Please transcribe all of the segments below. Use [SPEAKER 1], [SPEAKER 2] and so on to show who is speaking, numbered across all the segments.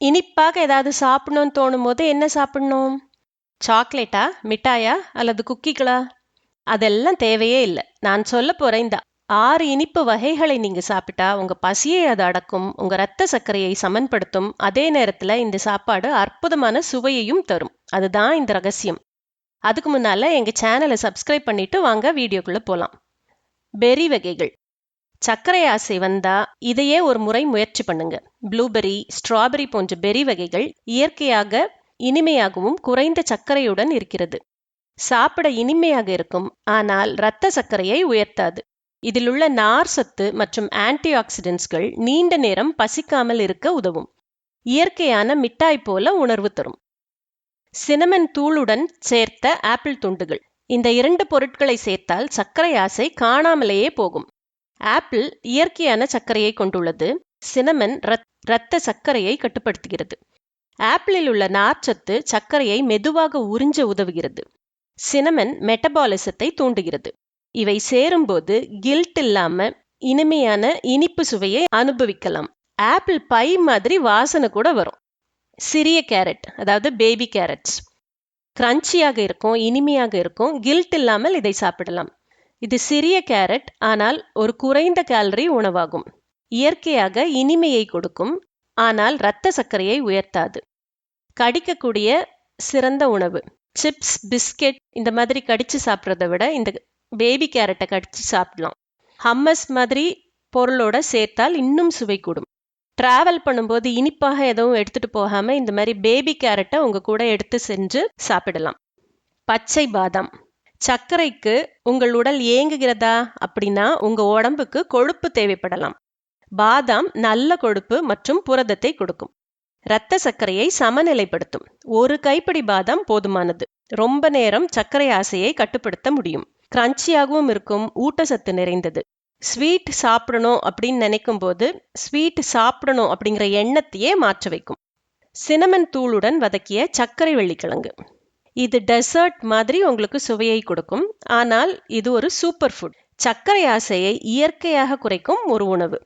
[SPEAKER 1] இனிப்பாக ஏதாவது சாப்பிடணும்னு தோணும் போது என்ன சாப்பிடணும்? சாக்லேட்டா மிட்டாயா அல்லது குக்கிகளா? அதெல்லாம் தேவையே இல்லை. நான் சொல்ல போற இந்த. ஆறு இனிப்பு வகைகளை நீங்க சாப்பிட்டா உங்க பசியை அது அடக்கும் உங்க ரத்த சர்க்கரையை சமன்படுத்தும் அதே நேரத்துல இந்த சாப்பாடு அற்புதமான சுவையையும் தரும். அதுதான் இந்த ரகசியம். அதுக்கு முன்னால எங்க சேனலை சப்ஸ்கிரைப் பண்ணிட்டு வாங்க வீடியோக்குள்ள போலாம். பெரி வகைகள். சர்க்கரை ஆசை வந்தா இதையே ஒரு முறை முயற்சி பண்ணுங்க. ப்ளூபெரி ஸ்ட்ராபெரி போன்ற பெரி வகைகள் இயற்கையாக இனிமையாகவும் குறைந்த சர்க்கரையுடன் இருக்கிறது. சாப்பிட இனிமையாக இருக்கும் ஆனால் இரத்த சர்க்கரையை உயர்த்தாது. இதில் உள்ள நார் சத்து மற்றும் ஆன்டி ஆக்சிடென்ட்ஸ்கள் நீண்ட நேரம் பசிக்காமல் இருக்க உதவும். இயற்கையான மிட்டாய் போல உணர்வு தரும். சினமன் தூளுடன் சேர்த்த ஆப்பிள் துண்டுகள். இந்த இரண்டு பொருட்களை சேர்த்தால் சர்க்கரை ஆசை காணாமலேயே போகும். ஆப்பிள் இயற்கையான சர்க்கரையை கொண்டுள்ளது. சினமன் இரத்த சர்க்கரையை கட்டுப்படுத்துகிறது. ஆப்பிளில் உள்ள நார்ச்சத்து சர்க்கரையை மெதுவாக உறிஞ்ச உதவுகிறது. சினமன் மெட்டபாலிசத்தை தூண்டுகிறது. இவை சேரும்போது கில்ட் இல்லாம இனிமையான இனிப்பு சுவையை அனுபவிக்கலாம். ஆப்பிள் பை மாதிரி வாசனை கூட வரும். சிறிய கேரட் அதாவது பேபி கேரட்ஸ். கிரன்ச்சியாக இருக்கும் இனிமையாக இருக்கும் கில்ட் இல்லாமல் இதை சாப்பிடலாம். இது சிறிய கேரட் ஆனால் ஒரு குறைந்த கேலரி உணவாகும். இயற்கையாக இனிமையை கொடுக்கும் ஆனால் இரத்த சர்க்கரையை உயர்த்தாது. கடிக்கக்கூடிய சிறந்த உணவு. சிப்ஸ் பிஸ்கெட் இந்த மாதிரி கடிச்சு சாப்பிட்றத விட இந்த பேபி கேரட்டை கடிச்சு சாப்பிடலாம். ஹம்மஸ் மாதிரி பொருளோட சேர்த்தால் இன்னும் சுவை கூடும். ட்ராவல் பண்ணும்போது இனிப்பாக எதுவும் எடுத்துட்டு போகாம இந்த மாதிரி பேபி கேரட்டை உங்க கூட எடுத்து செஞ்சு சாப்பிடலாம். பச்சை பாதாம். சர்க்கரைக்கு உங்கள் உடல் ஏங்குகிறதா அப்படின்னா உங்க உடம்புக்கு கொழுப்பு தேவைப்படலாம். பாதாம் நல்ல கொழுப்பு மற்றும் புரதத்தை கொடுக்கும். இரத்த சர்க்கரையை சமநிலைப்படுத்தும். ஒரு கைப்பிடி பாதாம் போதுமானது. ரொம்ப நேரம் சர்க்கரை ஆசையை கட்டுப்படுத்த முடியும். கிரன்ச்சியாகவும் இருக்கும் ஊட்டச்சத்து நிறைந்தது. ஸ்வீட் சாப்பிடணும் அப்படின்னு நினைக்கும் போது ஸ்வீட் சாப்பிடணும் அப்படிங்கிற எண்ணத்தையே மாற்ற வைக்கும். சினமன் தூளுடன் வதக்கிய சர்க்கரை வெள்ளிக்கிழங்கு. இது டெசர்ட் மாதிரி உங்களுக்கு சுவையை கொடுக்கும். ஆனால் இது ஒரு சூப்பர் ஃபுட் சர்க்கரை ஆசையை இயற்கையாக குறைக்கும் ஒரு உணவு.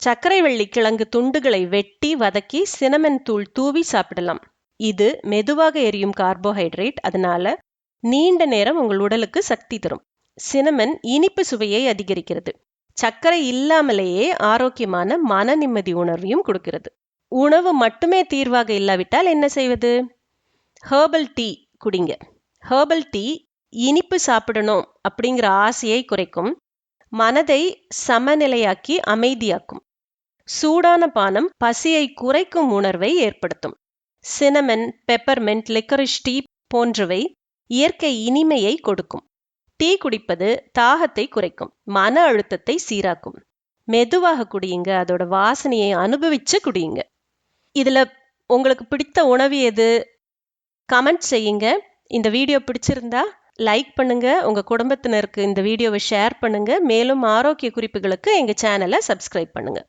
[SPEAKER 1] சர்க்கரை வெள்ளி கிழங்கு துண்டுகளை வெட்டி வதக்கி சினமன் தூள் தூவி சாப்பிடலாம். இது மெதுவாக எரியும் கார்போஹைட்ரேட் அதனால நீண்ட நேரம் உங்கள் உடலுக்கு சக்தி தரும். சினமன் இனிப்பு சுவையை அதிகரிக்கிறது. சர்க்கரை இல்லாமலேயே ஆரோக்கியமான மன நிம்மதி உணர்வையும் கொடுக்கிறது. உணவு மட்டுமே தீர்வாக இல்லாவிட்டால் என்ன செய்வது? ஹேர்பல் டீ குடிங்க. ஹேர்பல் டீ இனிப்பு சாப்பிடணும் அப்படிங்கிற ஆசையை குறைக்கும். மனதை சமநிலையாக்கி அமைதியாக்கும். சூடான பானம் பசியை குறைக்கும் உணர்வை ஏற்படுத்தும். சினமன் பெப்பர்மெண்ட் லிக்கரிஷ் டீ போன்றவை இயற்கை இனிமையை கொடுக்கும். டீ குடிப்பது தாகத்தை குறைக்கும் மன அழுத்தத்தை சீராக்கும். மெதுவாக குடியுங்க அதோட வாசனையை அனுபவிச்சு குடியுங்க. இதுல உங்களுக்கு பிடித்த உணவு எது? கமெண்ட் செய்யுங்க. இந்த வீடியோ பிடிச்சிருந்தா லைக் பண்ணுங்க. உங்க குடும்பத்தினருக்கு இந்த வீடியோவை ஷேர் பண்ணுங்க. மேலும் ஆரோக்கிய குறிப்புகளுக்கு எங்க சேனலை சப்ஸ்கிரைப் பண்ணுங்க.